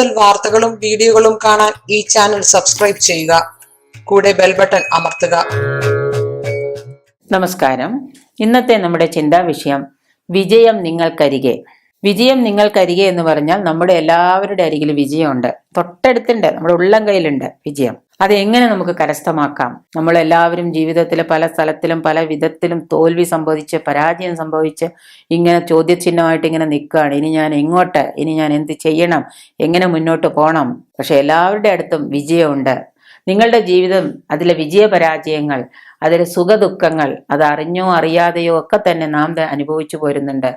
കൂടുതൽ വാർത്തകളും വീഡിയോകളും കാണാൻ ഈ ചാനൽ സബ്സ്ക്രൈബ് ചെയ്യുക. കൂടെ ബെൽ ബട്ടൺ അമർത്തുക. നമസ്കാരം. ഇന്നത്തെ നമ്മുടെ ചിന്താ വിഷയം വിജയം നിങ്ങൾക്കരികെ. വിജയം നിങ്ങൾക്കരികെ എന്ന് പറഞ്ഞാൽ നമ്മുടെ എല്ലാവരുടെ അരികിൽ വിജയമുണ്ട്. തൊട്ടടുത്തുണ്ട് നമ്മുടെ ഉള്ളം കയ്യിലുണ്ട് വിജയം. അത് എങ്ങനെ നമുക്ക് കരസ്ഥമാക്കാം? നമ്മൾ എല്ലാവരും ജീവിതത്തിൽ പല സ്ഥലത്തിലും പല വിധത്തിലും തോൽവി സംഭവിച്ച് പരാജയം സംഭവിച്ച് ഇങ്ങനെ ചോദ്യചിഹ്നമായിട്ട് ഇങ്ങനെ നിൽക്കുകയാണ്. ഇനി ഞാൻ എങ്ങോട്ട്? ഇനി ഞാൻ എന്ത് ചെയ്യണം? എങ്ങനെ മുന്നോട്ട് പോകണം പക്ഷെ എല്ലാവരുടെ അടുത്തും വിജയമുണ്ട്. നിങ്ങളുടെ ജീവിതം അതിലെ വിജയപരാജയങ്ങൾ അതിലെ സുഖദുഃഖങ്ങൾ അത് അറിഞ്ഞോ അറിയാതെയോ ഒക്കെ തന്നെ നാം അനുഭവിച്ചു പോരുന്നുണ്ട്.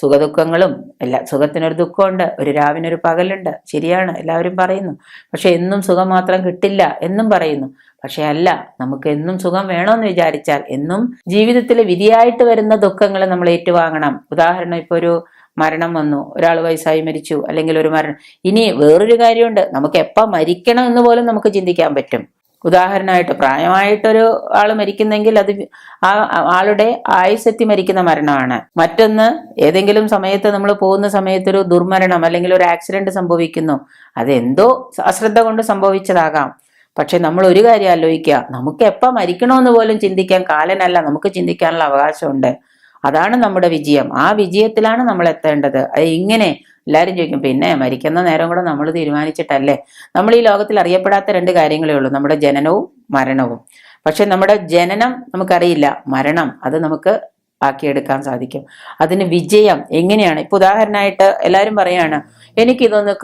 സുഖദുഃഖങ്ങളും എല്ലാ സുഖത്തിനൊരു ദുഃഖമുണ്ട് ഒരു രാവിനൊരു പകലുണ്ട്. ശരിയാണ് എല്ലാവരും പറയുന്നു. പക്ഷെ എന്നും സുഖം മാത്രം കിട്ടില്ല എന്നും പറയുന്നു. പക്ഷെ അല്ല നമുക്ക് എന്നും സുഖം വേണമെന്ന് വിചാരിച്ചാൽ എന്നും ജീവിതത്തിൽ വിധിയായിട്ട് വരുന്ന ദുഃഖങ്ങൾ നമ്മൾ ഏറ്റുവാങ്ങണം. ഉദാഹരണം ഇപ്പൊ ഒരു മരണം വന്നു ഒരാൾ വയസ്സായി മരിച്ചു അല്ലെങ്കിൽ ഒരു മരണം. ഇനി വേറൊരു കാര്യമുണ്ട് നമുക്ക് എപ്പോൾ മരിക്കണം എന്ന് പോലും നമുക്ക് ചിന്തിക്കാൻ പറ്റും. ഉദാഹരണമായിട്ട് പ്രായമായിട്ടൊരു ആൾ മരിക്കുന്നെങ്കിൽ അത് ആ ആളുടെ ആയുസെത്തി മരിക്കുന്ന മരണമാണ്. മറ്റൊന്ന് ഏതെങ്കിലും സമയത്ത് നമ്മൾ പോകുന്ന സമയത്തൊരു ദുർമരണം അല്ലെങ്കിൽ ഒരു ആക്സിഡന്റ് സംഭവിക്കുന്നു. അതെന്തോ അശ്രദ്ധ കൊണ്ട് സംഭവിച്ചതാകാം. പക്ഷെ നമ്മൾ ഒരു കാര്യം ആലോചിക്കുക. നമുക്ക് എപ്പോൾ മരിക്കണമെന്ന് പോലും ചിന്തിക്കാൻ കാലനല്ല. നമുക്ക് ചിന്തിക്കാനുള്ള അവകാശമുണ്ട്. അതാണ് നമ്മുടെ വിജയം. ആ വിജയത്തിലാണ് നമ്മൾ എത്തേണ്ടത്. ഇങ്ങനെ എല്ലാവരും ചോദിക്കും പിന്നെ മരിക്കുന്ന നേരം കൂടെ നമ്മൾ തീരുമാനിച്ചിട്ടല്ലേ? നമ്മൾ ഈ ലോകത്തിൽ അറിയപ്പെടാത്ത രണ്ട് കാര്യങ്ങളേ ഉള്ളൂ. നമ്മുടെ ജനനവും മരണവും. പക്ഷെ നമ്മുടെ ജനനം നമുക്കറിയില്ല. മരണം അത് നമുക്ക് ആക്കിയെടുക്കാൻ സാധിക്കും. അതിന് വിജയം എങ്ങനെയാണ്? ഇപ്പൊ ഉദാഹരണമായിട്ട് എല്ലാവരും പറയാണ് എനിക്കിതൊന്ന്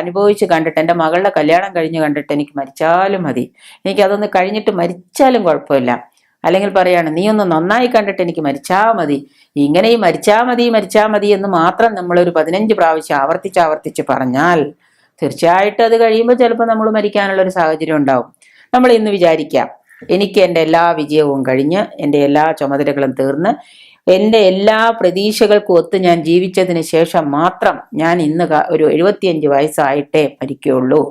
അനുഭവിച്ച് കണ്ടിട്ട് എന്റെ മകളുടെ കല്യാണം കഴിഞ്ഞ് കണ്ടിട്ട് എനിക്ക് മരിച്ചാലും മതി. എനിക്ക് അതൊന്ന് കഴിഞ്ഞിട്ട് മരിച്ചാലും കുഴപ്പമില്ല. അല്ലെങ്കിൽ പറയാണ് നീ ഒന്ന് നന്നായി കണ്ടിട്ട് എനിക്ക് മരിച്ചാ മതി. ഇങ്ങനെ ഈ മരിച്ചാ മതി മരിച്ചാ മതി എന്ന് മാത്രം നമ്മൾ ഒരു പതിനഞ്ച് പ്രാവശ്യം ആവർത്തിച്ച് ആവർത്തിച്ച് പറഞ്ഞാൽ തീർച്ചയായിട്ടും അത് കഴിയുമ്പോൾ ചിലപ്പോൾ നമ്മൾ മരിക്കാനുള്ള ഒരു സാഹചര്യം ഉണ്ടാവും. നമ്മൾ ഇന്ന് വിചാരിക്കാം എനിക്ക് എന്റെ എല്ലാ വിജയവും കഴിഞ്ഞ് എന്റെ എല്ലാ ചുമതലകളും തീർന്ന് എന്റെ എല്ലാ പ്രതീക്ഷകൾക്കും ഒത്ത് ഞാൻ ജീവിച്ചതിന് ശേഷം മാത്രം ഞാൻ ഇന്ന് ഒരു എഴുപത്തിയഞ്ച് വയസ്സായിട്ടേ മരിക്കുകയുള്ളൂ.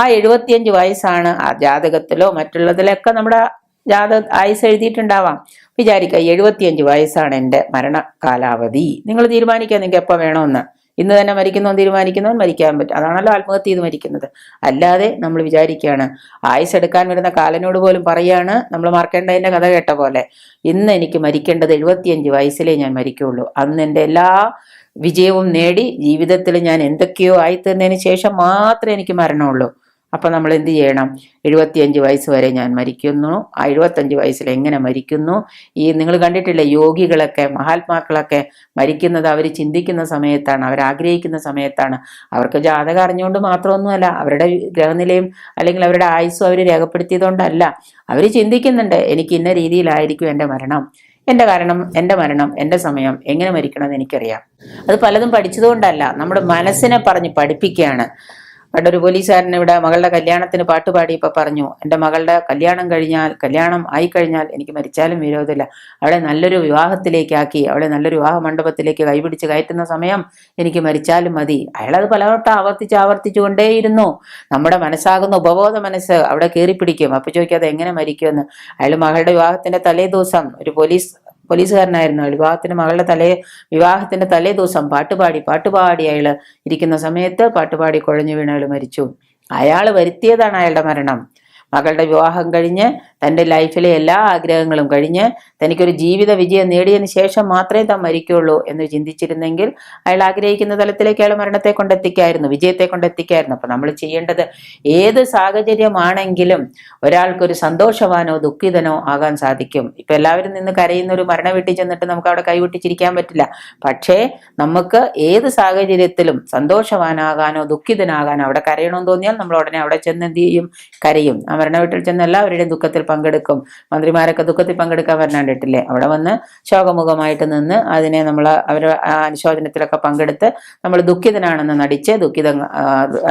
ആ എഴുപത്തിയഞ്ച് വയസ്സാണ് ആ ജാതകത്തിലോ മറ്റുള്ളതിലൊക്കെ നമ്മുടെ ജാത ആയുസ് എഴുതിയിട്ടുണ്ടാവാം. വിചാരിക്കുക എഴുപത്തിയഞ്ച് വയസ്സാണ് എന്റെ മരണ കാലാവധി നിങ്ങൾ തീരുമാനിക്കുക നിങ്ങൾക്ക് എപ്പോൾ വേണമെന്ന്. ഇന്ന് തന്നെ മരിക്കുന്നവൻ തീരുമാനിക്കുന്നവൻ മരിക്കാൻ പറ്റും. അതാണല്ലോ ആത്മഹത്യ ചെയ്ത് മരിക്കുന്നത്. അല്ലാതെ നമ്മൾ വിചാരിക്കുകയാണ് ആയുസ് എടുക്കാൻ വരുന്ന കാലനോട് പോലും പറയാണ് നമ്മൾ മറക്കേണ്ടതിന്റെ കഥ കേട്ട പോലെ. ഇന്ന് എനിക്ക് മരിക്കേണ്ടത് എഴുപത്തിയഞ്ച് വയസ്സിലേ ഞാൻ മരിക്കുള്ളൂ. അന്ന് എന്റെ എല്ലാ വിജയവും നേടി ജീവിതത്തിൽ ഞാൻ എന്തൊക്കെയോ ആയിത്തീർന്നതിന് ശേഷം മാത്രമേ എനിക്ക് മരണമുള്ളൂ. അപ്പൊ നമ്മൾ എന്ത് ചെയ്യണം? എഴുപത്തിയഞ്ച് വയസ്സ് വരെ ഞാൻ മരിക്കുന്നു. ആ എഴുപത്തഞ്ച് വയസ്സിൽ എങ്ങനെ മരിക്കുന്നു? ഈ നിങ്ങൾ കണ്ടിട്ടില്ലേ യോഗികളൊക്കെ മഹാത്മാക്കളൊക്കെ മരിക്കുന്നത് അവർ ചിന്തിക്കുന്ന സമയത്താണ് അവർ ആഗ്രഹിക്കുന്ന സമയത്താണ്. അവർക്ക് ജാതകം അറിഞ്ഞുകൊണ്ട് മാത്രമൊന്നുമല്ല അവരുടെ ഗ്രഹനിലയും അല്ലെങ്കിൽ അവരുടെ ആയുസ്സും അവർ രേഖപ്പെടുത്തിയതുകൊണ്ടല്ല. അവർ ചിന്തിക്കുന്നുണ്ട് എനിക്ക് ഇന്ന രീതിയിലായിരിക്കും എന്റെ മരണം. എന്റെ കാരണം എന്റെ മരണം എന്റെ സമയം എങ്ങനെ മരിക്കണം എന്ന് എനിക്കറിയാം. അത് പലതും പഠിച്ചതുകൊണ്ടല്ല നമ്മുടെ മനസ്സിനെ പറഞ്ഞ് പഠിപ്പിക്കുകയാണ്. പണ്ടൊരു പോലീസുകാരൻ ഇവിടെ മകളുടെ കല്യാണത്തിന് പാട്ടുപാടിയപ്പോൾ പറഞ്ഞു എന്റെ മകളുടെ കല്യാണം കഴിഞ്ഞാൽ കല്യാണം ആയി കഴിഞ്ഞാൽ എനിക്ക് മരിച്ചാലും വിരോധമില്ല. അവളെ നല്ലൊരു വിവാഹത്തിലേക്കാക്കി അവളെ നല്ലൊരു വിവാഹ മണ്ഡപത്തിലേക്ക് കൈപിടിച്ച് കയറ്റുന്ന സമയം എനിക്ക് മരിച്ചാലും മതി. അയാളത് പലവട്ടം ആവർത്തിച്ച് ആവർത്തിച്ചു കൊണ്ടേയിരുന്നു. നമ്മുടെ മനസ്സാകുന്ന ഉപബോധ മനസ്സ് അവിടെ കയറിപ്പിടിക്കും. അപ്പൊ ചോദിക്കാതെ എങ്ങനെ മരിക്കുമെന്ന്? അയാൾ മകളുടെ വിവാഹത്തിന്റെ തലേ ദിവസം ഒരു പോലീസ് പോലീസുകാരനായിരുന്നു. അയാൾ വിവാഹത്തിന് മകളുടെ തലേ വിവാഹത്തിന്റെ തലേ ദിവസം പാട്ടുപാടി പാട്ടുപാടി അയാൾ ഇരിക്കുന്ന സമയത്ത് പാട്ടുപാടി കുഴഞ്ഞു വീണ് അയാൾ മരിച്ചു. അയാൾ വരുത്തിയതാണ് അയാളുടെ മരണം. മകളുടെ വിവാഹം കഴിഞ്ഞ് തന്റെ ലൈഫിലെ എല്ലാ ആഗ്രഹങ്ങളും കഴിഞ്ഞ് തനിക്കൊരു ജീവിത വിജയം നേടിയതിന് ശേഷം മാത്രമേ താൻ മരിക്കുള്ളൂ എന്ന് ചിന്തിച്ചിരുന്നെങ്കിൽ അയാൾ ആഗ്രഹിക്കുന്ന തലത്തിലേക്ക് അയാൾ മരണത്തെ കൊണ്ടെത്തിക്കായിരുന്നു വിജയത്തെ കൊണ്ടെത്തിക്കായിരുന്നു. അപ്പം നമ്മൾ ചെയ്യേണ്ടത് ഏത് സാഹചര്യമാണെങ്കിലും ഒരാൾക്കൊരു സന്തോഷവാനോ ദുഃഖിതനോ ആകാൻ സാധിക്കും. ഇപ്പം എല്ലാവരും നിന്ന് കരയുന്ന ഒരു മരണ വീട്ടിൽ ചെന്നിട്ട് നമുക്ക് അവിടെ കൈവിട്ടിച്ചിരിക്കാൻ പറ്റില്ല. പക്ഷേ നമുക്ക് ഏത് സാഹചര്യത്തിലും സന്തോഷവാനാകാനോ ദുഃഖിതനാകാനോ അവിടെ കരയണമെന്ന് തോന്നിയാൽ നമ്മൾ ഉടനെ അവിടെ ചെന്ന് എന്ത് ചെയ്യും? കരയും. മരണ വീട്ടിൽ ചെന്ന് എല്ലാവരുടെയും ദുഃഖത്തിൽ പങ്കെടുക്കും. മന്ത്രിമാരൊക്കെ ദുഃഖത്തിൽ പങ്കെടുക്കാൻ വരാണ്ടിട്ടില്ലേ അവിടെ വന്ന് ശോകമുഖമായിട്ട് നിന്ന് അതിനെ നമ്മൾ അവർ അനുശോചനത്തിലൊക്കെ പങ്കെടുത്ത് നമ്മൾ ദുഃഖിതനാണെന്ന് നടിച്ച് ദുഃഖിതം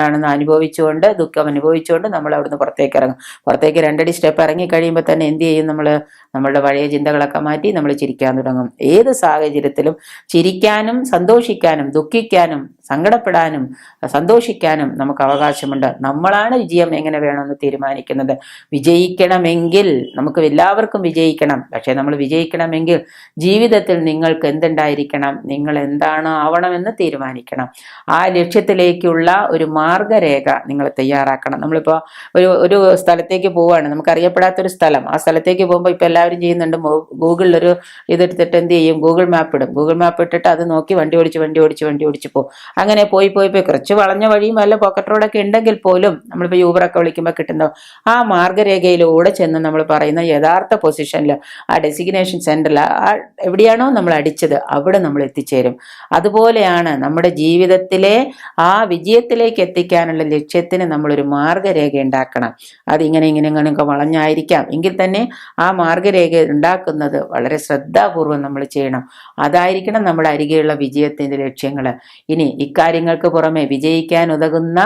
ആണെന്ന് അനുഭവിച്ചുകൊണ്ട് ദുഃഖം അനുഭവിച്ചുകൊണ്ട് നമ്മൾ അവിടുന്ന് പുറത്തേക്ക് ഇറങ്ങും. പുറത്തേക്ക് രണ്ടടി സ്റ്റെപ്പ് ഇറങ്ങി കഴിയുമ്പോൾ തന്നെ എന്ത് ചെയ്യും നമ്മൾ നമ്മളുടെ പഴയ ചിന്തകളൊക്കെ മാറ്റി നമ്മൾ ചിരിക്കാൻ തുടങ്ങും. ഏത് സാഹചര്യത്തിലും ചിരിക്കാനും സന്തോഷിക്കാനും ദുഃഖിക്കാനും സങ്കടപ്പെടാനും സന്തോഷിക്കാനും നമുക്ക് അവകാശമുണ്ട്. നമ്മളാണ് വിജയം എങ്ങനെ വേണമെന്ന് തീരുമാനിക്കുന്നത്? വിജയിക്കണമെങ്കിൽ നമുക്ക് എല്ലാവർക്കും വിജയിക്കണം. പക്ഷേ നമ്മൾ വിജയിക്കണമെങ്കിൽ ജീവിതത്തിൽ നിങ്ങൾക്ക് എന്തുണ്ടായിരിക്കണം? നിങ്ങൾ എന്താണ് ആവണമെന്ന് തീരുമാനിക്കണം. ആ ലക്ഷ്യത്തിലേക്കുള്ള ഒരു മാർഗരേഖ നിങ്ങൾ തയ്യാറാക്കണം. നമ്മളിപ്പോൾ ഒരു ഒരു സ്ഥലത്തേക്ക് പോവുകയാണ് നമുക്ക് അറിയപ്പെടാത്തൊരു സ്ഥലം. ആ സ്ഥലത്തേക്ക് പോകുമ്പോൾ ഇപ്പോൾ എല്ലാവരും ചെയ്യുന്നുണ്ട്. ഗൂഗിളിൽ ഒരു ഇതെടുത്തിട്ട് എന്ത് ചെയ്യും? ഗൂഗിൾ മാപ്പ് ഇടും. ഗൂഗിൾ മാപ്പ് ഇട്ടിട്ട് അത് നോക്കി വണ്ടി ഓടിച്ച് വണ്ടി ഓടിച്ച് വണ്ടി ഓടിച്ച് പോകും. അങ്ങനെ പോയി പോയി പോയി. കുറച്ച് വളഞ്ഞ വഴിയും വല്ല പോക്കറ്റ് റോഡൊക്കെ ഉണ്ടെങ്കിൽ പോലും നമ്മളിപ്പോൾ യൂബറൊക്കെ വിളിക്കുമ്പോൾ കിട്ടുന്ന ആ മാർഗരേഖയിലൂടെ ചെന്ന് നമ്മൾ പറയുന്ന യഥാർത്ഥ പൊസിഷനിൽ ആ ഡെസിഗ്നേഷൻ സെന്ററിൽ ആ എവിടെയാണോ നമ്മൾ അടിച്ചത് അവിടെ നമ്മൾ എത്തിച്ചേരും. അതുപോലെയാണ് നമ്മുടെ ജീവിതത്തിലെ ആ വിജയത്തിലേക്ക് എത്തിക്കാനുള്ള ലക്ഷ്യത്തിന് നമ്മളൊരു മാർഗരേഖ ഉണ്ടാക്കണം. അതിങ്ങനെ ഇങ്ങനെ ഇങ്ങനെയൊക്കെ വളഞ്ഞായിരിക്കാം. എങ്കിൽ തന്നെ ആ മാർഗരേഖ ഉണ്ടാക്കുന്നത് വളരെ ശ്രദ്ധാപൂർവം നമ്മൾ ചെയ്യണം. അതായിരിക്കണം നമ്മുടെ അരികെയുള്ള വിജയത്തിന്റെ ലക്ഷ്യങ്ങൾ ഇനി ഇക്കാര്യങ്ങൾക്ക് പുറമെ വിജയിക്കാൻ ഉതകുന്ന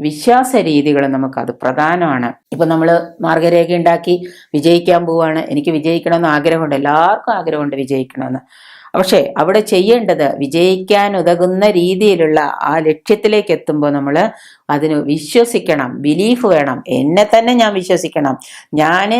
വിശ്വാസ രീതികൾ നമുക്ക് അത് പ്രധാനമാണ്. ഇപ്പൊ നമ്മൾ മാർഗരേഖ ഉണ്ടാക്കി വിജയിക്കാൻ പോവാണ്. എനിക്ക് വിജയിക്കണമെന്ന് ആഗ്രഹമുണ്ട്. എല്ലാവർക്കും ആഗ്രഹമുണ്ട് വിജയിക്കണമെന്ന്. പക്ഷേ അവിടെ ചെയ്യേണ്ടത് വിജയിക്കാൻ ഉതകുന്ന രീതിയിലുള്ള ആ ലക്ഷ്യത്തിലേക്ക് എത്തുമ്പോൾ നമ്മൾ അതിന് വിശ്വസിക്കണം. ബിലീഫ് വേണം. എന്നെ തന്നെ ഞാൻ വിശ്വസിക്കണം. ഞാൻ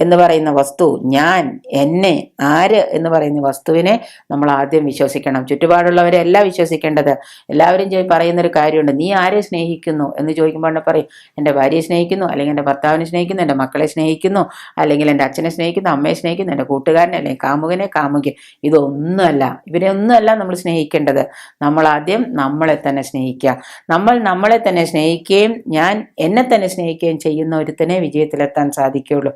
എന്ന് പറയുന്ന വസ്തു ഞാൻ എന്നെ ആര് എന്ന് പറയുന്ന വസ്തുവിനെ നമ്മൾ ആദ്യം വിശ്വസിക്കണം. ചുറ്റുപാടുള്ളവരെ അല്ല വിശ്വസിക്കേണ്ടത്. എല്ലാവരും പറയുന്ന പറയുന്നൊരു കാര്യമുണ്ട്. നീ ആരെ സ്നേഹിക്കുന്നു? എന്ന് ചോദിക്കുമ്പോൾ പറയും എന്റെ ഭാര്യയെ സ്നേഹിക്കുന്നു അല്ലെങ്കിൽ എന്റെ ഭർത്താവിനെ സ്നേഹിക്കുന്നു എന്റെ മക്കളെ സ്നേഹിക്കുന്നു അല്ലെങ്കിൽ എന്റെ അച്ഛനെ സ്നേഹിക്കുന്നു അമ്മയെ സ്നേഹിക്കുന്നു എന്റെ കൂട്ടുകാരനെ അല്ലെങ്കിൽ കാമുകനെ കാമുകി. ഇതൊന്നുമല്ല. ഇവരെ ഒന്നുമല്ല നമ്മൾ സ്നേഹിക്കേണ്ടത്. നമ്മൾ ആദ്യം നമ്മളെ തന്നെ സ്നേഹിക്കുക. നമ്മൾ നമ്മളെ തന്നെ സ്നേഹിക്കുകയും ഞാൻ എന്നെ തന്നെ സ്നേഹിക്കുകയും ചെയ്യുന്ന ഒരുത്തനെ വിജയത്തിലെത്താൻ സാധിക്കുകയുള്ളൂ.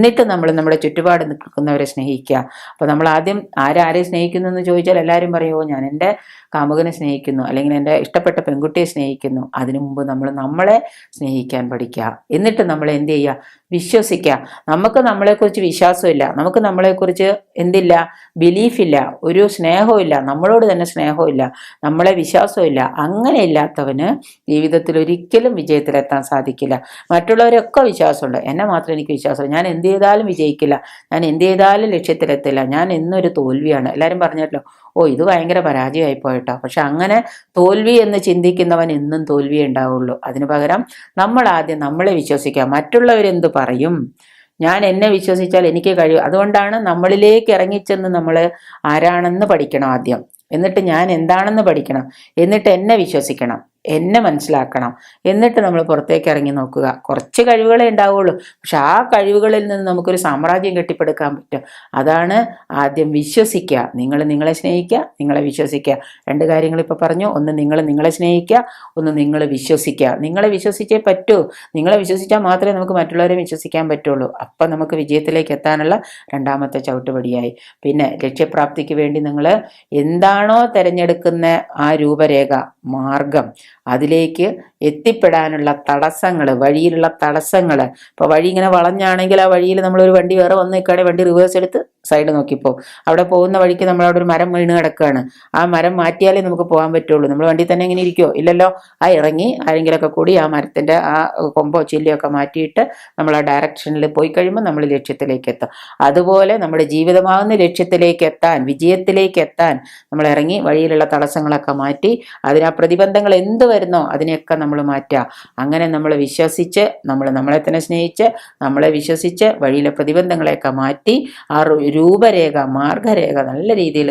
എന്നിട്ട് നമ്മൾ നമ്മുടെ ചുറ്റുപാട് നിൽക്കുന്നവരെ സ്നേഹിക്കുക. അപ്പോൾ നമ്മൾ ആദ്യം ആരാരെ സ്നേഹിക്കുന്നു എന്ന് ചോദിച്ചാൽ എല്ലാവരും പറയുമോ ഞാൻ എന്റെ കാമുകനെ സ്നേഹിക്കുന്നു. അല്ലെങ്കിൽ എന്റെ ഇഷ്ടപ്പെട്ട പെൺകുട്ടിയെ സ്നേഹിക്കുന്നു. അതിനു മുമ്പ് നമ്മൾ നമ്മളെ സ്നേഹിക്കാൻ പഠിക്കുക. എന്നിട്ട് നമ്മൾ എന്ത് ചെയ്യുക? വിശ്വസിക്കുക. നമുക്ക് നമ്മളെക്കുറിച്ച് വിശ്വാസമില്ല. നമുക്ക് നമ്മളെക്കുറിച്ച് എന്തില്ല? ബിലീഫില്ല. ഒരു സ്നേഹമില്ല നമ്മളോട് തന്നെ സ്നേഹമില്ല നമ്മളെ വിശ്വാസമില്ല അങ്ങനെ ഇല്ലാത്തവന് ജീവിതത്തിൽ ഒരിക്കലും വിജയത്തിലെത്താൻ സാധിക്കില്ല. മറ്റുള്ളവരൊക്കെ വിശ്വാസമുണ്ട്. എന്നെ മാത്രം എനിക്ക് വിശ്വാസം ഞാൻ എന്ത് ചെയ്താലും വിജയിക്കില്ല. ഞാൻ എന്ത് ചെയ്താലും ലക്ഷ്യത്തിലെത്തില്ല. ഞാൻ എന്നൊരു തോൽവിയാണ്. എല്ലാവരും പറഞ്ഞല്ലോ ഓ ഇത് ഭയങ്കര പരാജയമായി പോയിട്ടോ. പക്ഷെ അങ്ങനെ തോൽവി എന്ന് ചിന്തിക്കുന്നവൻ എന്നും തോൽവിയേ ഉണ്ടാവുള്ളൂ. അതിനു പകരം നമ്മൾ ആദ്യം നമ്മളെ വിശ്വസിക്കുക. മറ്റുള്ളവരെന്ത് പറയും? ഞാൻ എന്നെ വിശ്വസിച്ചാൽ എനിക്ക് കഴിയും. അതുകൊണ്ടാണ് നമ്മളിലേക്ക് ഇറങ്ങിച്ചെന്ന് നമ്മൾ ആരാണെന്ന് പഠിക്കണം ആദ്യം. എന്നിട്ട് ഞാൻ എന്താണെന്ന് പഠിക്കണം. എന്നിട്ട് എന്നെ വിശ്വസിക്കണം. എന്നെ മനസ്സിലാക്കണം. എന്നിട്ട് നമ്മൾ പുറത്തേക്ക് ഇറങ്ങി നോക്കുക. കുറച്ച് കഴിവുകളെ ഉണ്ടാവുള്ളൂ. പക്ഷെ ആ കഴിവുകളിൽ നിന്ന് നമുക്കൊരു സാമ്രാജ്യം കെട്ടിപ്പടുക്കാൻ പറ്റും. അതാണ് ആദ്യം വിശ്വസിക്കുക. നിങ്ങൾ നിങ്ങളെ സ്നേഹിക്കുക നിങ്ങളെ വിശ്വസിക്കുക. രണ്ട് കാര്യങ്ങൾ ഇപ്പോൾ പറഞ്ഞു. ഒന്ന് നിങ്ങൾ നിങ്ങളെ സ്നേഹിക്കുക ഒന്ന് നിങ്ങൾ വിശ്വസിക്കുക. നിങ്ങളെ വിശ്വസിച്ചേ പറ്റൂ. നിങ്ങളെ വിശ്വസിച്ചാൽ മാത്രമേ നമുക്ക് മറ്റുള്ളവരെ വിശ്വസിക്കാൻ പറ്റുള്ളൂ. അപ്പം നമുക്ക് വിജയത്തിലേക്ക് എത്താനുള്ള രണ്ടാമത്തെ ചവിട്ടുപടിയായി. പിന്നെ ലക്ഷ്യപ്രാപ്തിക്ക് വേണ്ടി നിങ്ങൾ എന്താണോ തിരഞ്ഞെടുക്കുന്ന ആ രൂപരേഖ മാർഗം അതിലേക്ക് എത്തിപ്പെടാനുള്ള തടസ്സങ്ങൾ വഴിയിലുള്ള തടസ്സങ്ങൾ ഇപ്പോൾ വഴി ഇങ്ങനെ വളഞ്ഞാണെങ്കിൽ ആ വഴിയിൽ നമ്മളൊരു വണ്ടി വേറെ വന്ന് നിൽക്കുകയാണെങ്കിൽ വണ്ടി റിവേഴ്സ് എടുത്ത് സൈഡ് നോക്കിപ്പോ. അവിടെ പോകുന്ന വഴിക്ക് നമ്മൾ അവിടെ ഒരു മരം വീണ് കിടക്കുകയാണ്. ആ മരം മാറ്റിയാലേ നമുക്ക് പോകാൻ പറ്റുള്ളൂ. നമ്മൾ വണ്ടി തന്നെ ഇങ്ങനെ ഇരിക്കുമോ ഇല്ലല്ലോ. ആ ഇറങ്ങി ആരെങ്കിലുമൊക്കെ കൂടി ആ മരത്തിന്റെ ആ കൊമ്പോ ചില്ലിയൊക്കെ മാറ്റിയിട്ട് നമ്മൾ ആ ഡയറക്ഷനിൽ പോയി കഴിയുമ്പോൾ നമ്മൾ ലക്ഷ്യത്തിലേക്ക് എത്തും. അതുപോലെ നമ്മുടെ ജീവിതമാകുന്ന ലക്ഷ്യത്തിലേക്ക് എത്താൻ വിജയത്തിലേക്ക് എത്താൻ നമ്മൾ ഇറങ്ങി വഴിയിലുള്ള തടസ്സങ്ങളൊക്കെ മാറ്റി അതിന് പ്രതിബന്ധങ്ങൾ എന്ത് വരുന്നോ അതിനെയൊക്കെ നമ്മൾ മാറ്റുക. അങ്ങനെ നമ്മൾ വിശ്വസിച്ച് നമ്മൾ നമ്മളെ തന്നെ സ്നേഹിച്ച് നമ്മളെ വിശ്വസിച്ച് വഴിയിലെ പ്രതിബന്ധങ്ങളെയൊക്കെ മാറ്റി ആ രൂപരേഖ മാർഗരേഖ നല്ല രീതിയിൽ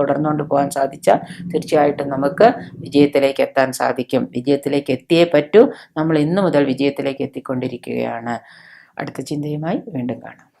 തുടർന്നുകൊണ്ട് പോകാൻ സാധിച്ചാൽ തീർച്ചയായിട്ടും നമുക്ക് വിജയത്തിലേക്ക് എത്താൻ സാധിക്കും. വിജയത്തിലേക്ക് എത്തിയേ പറ്റൂ. നമ്മൾ ഇന്നു മുതൽ വിജയത്തിലേക്ക് എത്തിക്കൊണ്ടിരിക്കുകയാണ്. അടുത്ത ചിന്തയുമായി വീണ്ടും കാണാം.